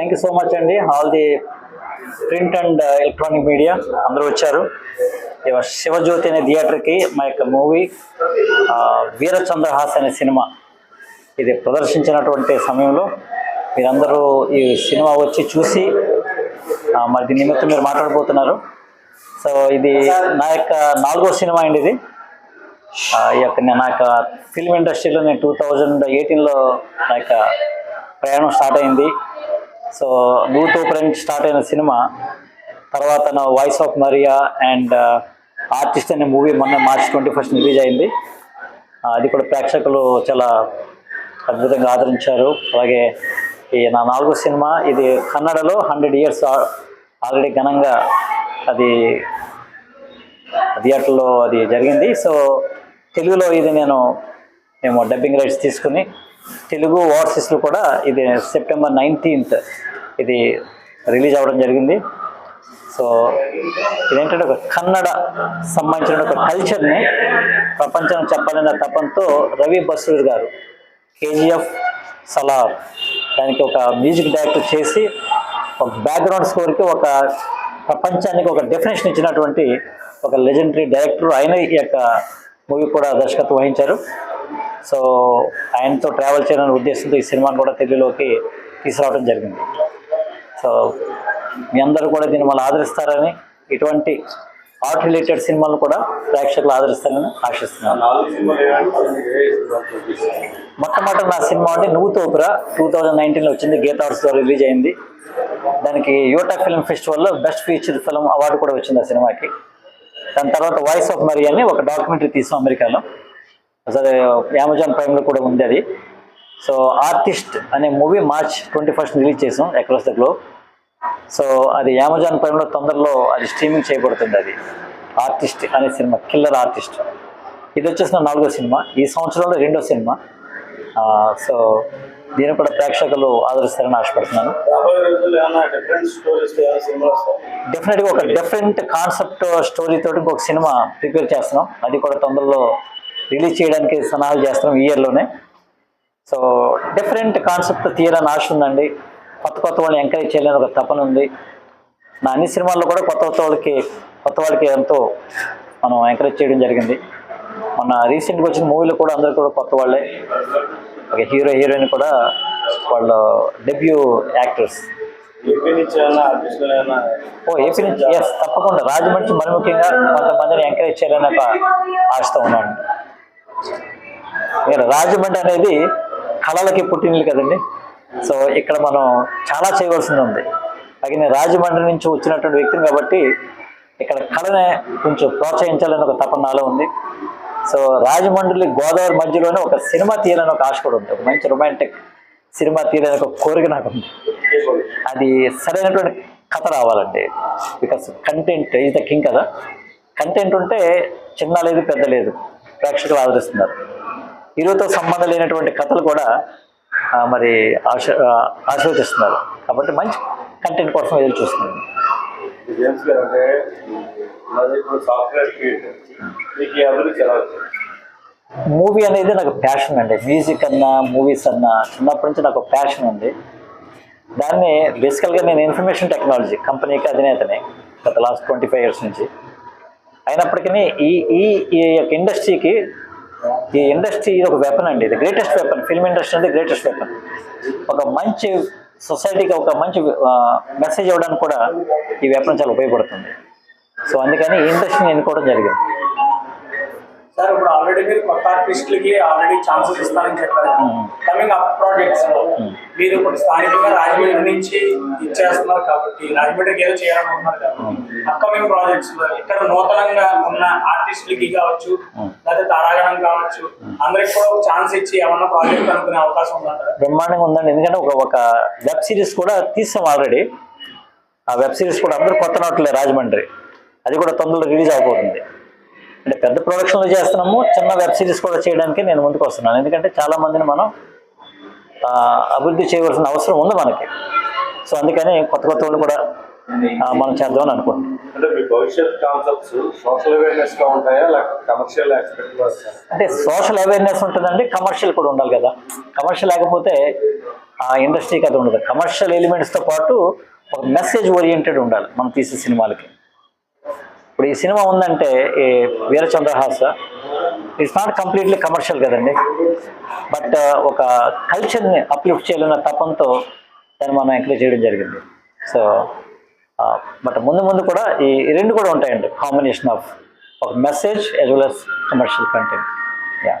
Thank you so much అండి. All the print and electronic media అందరూ వచ్చారు. శివజ్యోతి అనే థియేటర్కి మా యొక్క మూవీ వీరచంద్రహాస్ అనే సినిమా ఇది ప్రదర్శించినటువంటి సమయంలో మీరందరూ ఈ సినిమా వచ్చి చూసి మరి దీని నిమిత్తం మీరు మాట్లాడబోతున్నారు. సో ఇది నా యొక్క నాలుగో సినిమా అండి ఇది. ఈ యొక్క నా యొక్క ఫిల్మ్ ఇండస్ట్రీలో నేను టూ థౌజండ్ ఎయిటీన్లో నా యొక్క ప్రయాణం స్టార్ట్ అయింది. సో నూతో ఫ్రెండ్ స్టార్ట్ అయిన సినిమా. తర్వాత నా voice of Maria and artist అనే మూవీ మొన్న మార్చ్ ట్వంటీ ఫస్ట్ రిలీజ్ అయింది అది కూడా ప్రేక్షకులు చాలా అద్భుతంగా ఆదరించారు. అలాగే ఈ నా నాలుగో సినిమా ఇది కన్నడలో హండ్రెడ్ ఇయర్స్ ఆల్రెడీ ఘనంగా అది థియేటర్లో అది జరిగింది. సో తెలుగులో ఇది నేను మేము డబ్బింగ్ రైట్స్ తీసుకుని తెలుగు ఓవర్సీస్లో కూడా ఇది సెప్టెంబర్ నైన్టీన్త్ ఇది రిలీజ్ అవ్వడం జరిగింది. సో ఇదేంటంటే ఒక కన్నడ సంబంధించిన ఒక కల్చర్ని ప్రపంచం చెప్పాలన్న తపంతో రవి బసూర్ గారు కేజీఎఫ్ సలార్ దానికి ఒక మ్యూజిక్ డైరెక్టర్ చేసి ఒక బ్యాక్గ్రౌండ్ స్కోర్కి ఒక ప్రపంచానికి ఒక డెఫినేషన్ ఇచ్చినటువంటి ఒక లెజెండరీ డైరెక్టర్ ఆయన ఈ యొక్క మూవీ కూడా దర్శకత్వం వహించారు. సో ఆయనతో ట్రావెల్ చేయాలనే ఉద్దేశంతో ఈ సినిమాను కూడా తెలుగులోకి తీసుకురావడం జరిగింది. సో మీ అందరూ కూడా దీన్ని మళ్ళీ ఆదరిస్తారని ఇటువంటి ఆర్ట్ రిలేటెడ్ సినిమాలు కూడా ప్రేక్షకులు ఆదరిస్తారని ఆశిస్తున్నాను. మొట్టమొదటి నా సినిమా అంటే నువ్వు తోపురా. టూ థౌజండ్ నైన్టీన్లో వచ్చింది గీతా ద్వారా రిలీజ్ అయింది. దానికి యోటా ఫిల్మ్ ఫెస్టివల్లో బెస్ట్ ఫీచర్ ఫిల్మ్ అవార్డు కూడా వచ్చింది ఆ సినిమాకి. దాని తర్వాత వాయిస్ ఆఫ్ మరి అని ఒక డాక్యుమెంటరీ తీసాం అమెరికాలో. అసలు అమెజాన్ ప్రైమ్లో కూడా ఉంది అది. సో ఆర్టిస్ట్ అనే movie March twenty first release చేసాం అక్రాస్ ద గ్లోబ్ సో అది అమెజాన్ ప్రైమ్లో తొందరలో అది స్ట్రీమింగ్ చేయబడుతుంది అది. ఆర్టిస్ట్ అనే సినిమా కిల్లర్ ఆర్టిస్ట్ ఇది వచ్చేసిన నాలుగో సినిమా ఈ సంవత్సరంలో రెండో సినిమా. సో దీన్ని కూడా ప్రేక్షకులు ఆదరిస్తారని ఆశపడుతున్నాను. డెఫినెట్గా ఒక డిఫరెంట్ కాన్సెప్ట్ స్టోరీ తోటి ఇంకొక సినిమా ప్రిపేర్ చేస్తున్నాం. అది కూడా తొందరలో రిలీజ్ చేయడానికి సన్నాహాలు చేస్తున్నాం ఇయర్లోనే సో డిఫరెంట్ కాన్సెప్ట్ తీయాలని ఆశ ఉందండి. కొత్త కొత్త వాళ్ళని ఎంకరేజ్ చేయాలని ఒక తపన ఉంది. నా అన్ని సినిమాల్లో కూడా కొత్త కొత్త వాళ్ళకి కొత్త వాళ్ళకి ఎంతో మనం ఎంకరేజ్ చేయడం జరిగింది. మన రీసెంట్గా వచ్చిన మూవీలో కూడా అందరూ కూడా కొత్త వాళ్ళే. ఒక హీరో హీరోయిన్ కూడా వాళ్ళ డెబ్యూ యాక్టర్స్ ఓ ఏపీ నుంచి ఎస్ తప్పకుండా. రాజమండ్రి మరి ముఖ్యంగా కొంతమందిని ఎంకరేజ్ చేయాలని ఒక ఆశతో ఉన్నాను. నేను రాజమండ్రి అనేది కళలకి పుట్టినది కదండి. సో ఇక్కడ మనం చాలా చేయవలసింది ఉంది. అలాగే నేను రాజమండ్రి నుంచి వచ్చినటువంటి వ్యక్తిని కాబట్టి ఇక్కడ కళనే కొంచెం ప్రోత్సహించాలని ఒక తపన నాలో ఉంది. సో రాజమండ్రి గోదావరి మధ్యలోనే ఒక సినిమా తీయాలని ఒక ఆశ కూడా ఉంది. ఒక మంచి రొమాంటిక్ సినిమా తీయాలని ఒక కోరిక నాకు ఉంది. అది సరైనటువంటి కథ రావాలండి. Because content is the king కదా. కంటెంట్ ఉంటే చిన్న లేదు పెద్ద లేదు ప్రేక్షకులు ఆదరిస్తున్నారు. హీరోతో సంబంధం లేనటువంటి కథలు కూడా మరి ఆశ ఆశీర్వదిస్తున్నారు. కాబట్టి మంచి కంటెంట్ కోసం ఎదురు చూస్తున్నాను. మూవీ అనేది నాకు ప్యాషన్ అండి. మ్యూజిక్ అన్నా మూవీస్ అన్నా చిన్నప్పటి నుంచి నాకు ప్యాషన్ ఉంది. దాన్ని బేసికల్గా నేను ఇన్ఫర్మేషన్ టెక్నాలజీ కంపెనీకి అధినేతని గత లాస్ట్ ట్వంటీ ఫైవ్ ఇయర్స్ నుంచి. అయినప్పటికీ ఈ ఈ ఈ యొక్క ఇండస్ట్రీకి ఈ ఇండస్ట్రీ ఇది ఒక వెపన్ అండి. ఇది గ్రేటెస్ట్ వెపన్ ఫిల్మ్ ఇండస్ట్రీ అనేది గ్రేటెస్ట్ వెపన్ ఒక మంచి సొసైటీకి ఒక మంచి మెసేజ్ ఇవ్వడానికి కూడా ఈ వెపన్ చాలా ఉపయోగపడుతుంది. సో అందుకని ఈ ఇండస్ట్రీని ఎన్నుకోవడం జరిగింది. సార్ ఇప్పుడు ఆల్రెడీ మీరు కొత్త ఆర్టిస్టులకి ఆల్రెడీ ఛాన్సెస్ ఇస్తారని చెప్పారు. కమింగ్ అప్ ప్రాజెక్ట్స్ మీరు ఇప్పుడు స్థానికంగా రాజమండ్రి నుంచి ఇచ్చేస్తున్నారు కాబట్టి రాజమండ్రికి ఏదో చేయాలనుకుంటున్నారు కాబట్టి అప్కమింగ్ ప్రాజెక్ట్స్లో ఇక్కడ నూతనంగా ఉన్న ఆర్టిస్టులకి కావచ్చు లేదా తారాగణం కావచ్చు అందరికి కూడా ఒక ఛాన్స్ ఇచ్చి ఏమన్నా ప్రాజెక్ట్ అనుకునే అవకాశం ఉందంటారా బ్రహ్మాండంగా ఉందండి. ఎందుకంటే ఒక ఒక వెబ్ సిరీస్ కూడా తీసాం ఆల్రెడీ ఆ వెబ్ సిరీస్ కూడా అందరూ కొత్త నోట్లే రాజమండ్రి. అది కూడా తొందరలో రిలీజ్ అవబోతుంది అంటే పెద్ద ప్రొడక్షన్లు చేస్తున్నాము చిన్న వెబ్ సిరీస్ కూడా చేయడానికి నేను ముందుకు వస్తున్నాను. ఎందుకంటే చాలా మందిని మనం అభివృద్ధి చేయవలసిన అవసరం ఉంది మనకి. సో అందుకని కొత్త కొత్త వాళ్ళు కూడా మనం చేద్దామని అనుకుంటున్నాం. అంటే మీ భవిష్యత్ కాన్సెప్ట్స్ సోషల్ అవేర్నెస్గా ఉంటాయా లేకపోతే కమర్షియల్ ఆస్పెక్ట్లో వస్తాయా? అంటే సోషల్ అవేర్నెస్ ఉంటుందండి కమర్షియల్ కూడా ఉండాలి కదా. కమర్షియల్ లేకపోతే ఆ ఇండస్ట్రీకి అది ఉండదు. కమర్షియల్ ఎలిమెంట్స్తో పాటు ఒక మెసేజ్ ఓరియంటెడ్ ఉండాలి మనం తీసే సినిమాలకి. ఇప్పుడు ఈ సినిమా ఉందంటే ఈ Veerachandrahasa. It's not completely commercial కదండి. బట్ uh, ఒక కల్చర్ని అప్లిఫ్ట్ చేయాలన్న తపంతో దాన్ని మనం ఎంకరేజ్ చేయడం జరిగింది. సో బట్ uh, ముందు ముందు కూడా ఈ రెండు కూడా ఉంటాయండి. కాంబినేషన్ ఆఫ్ ఒక message as well as commercial content yeah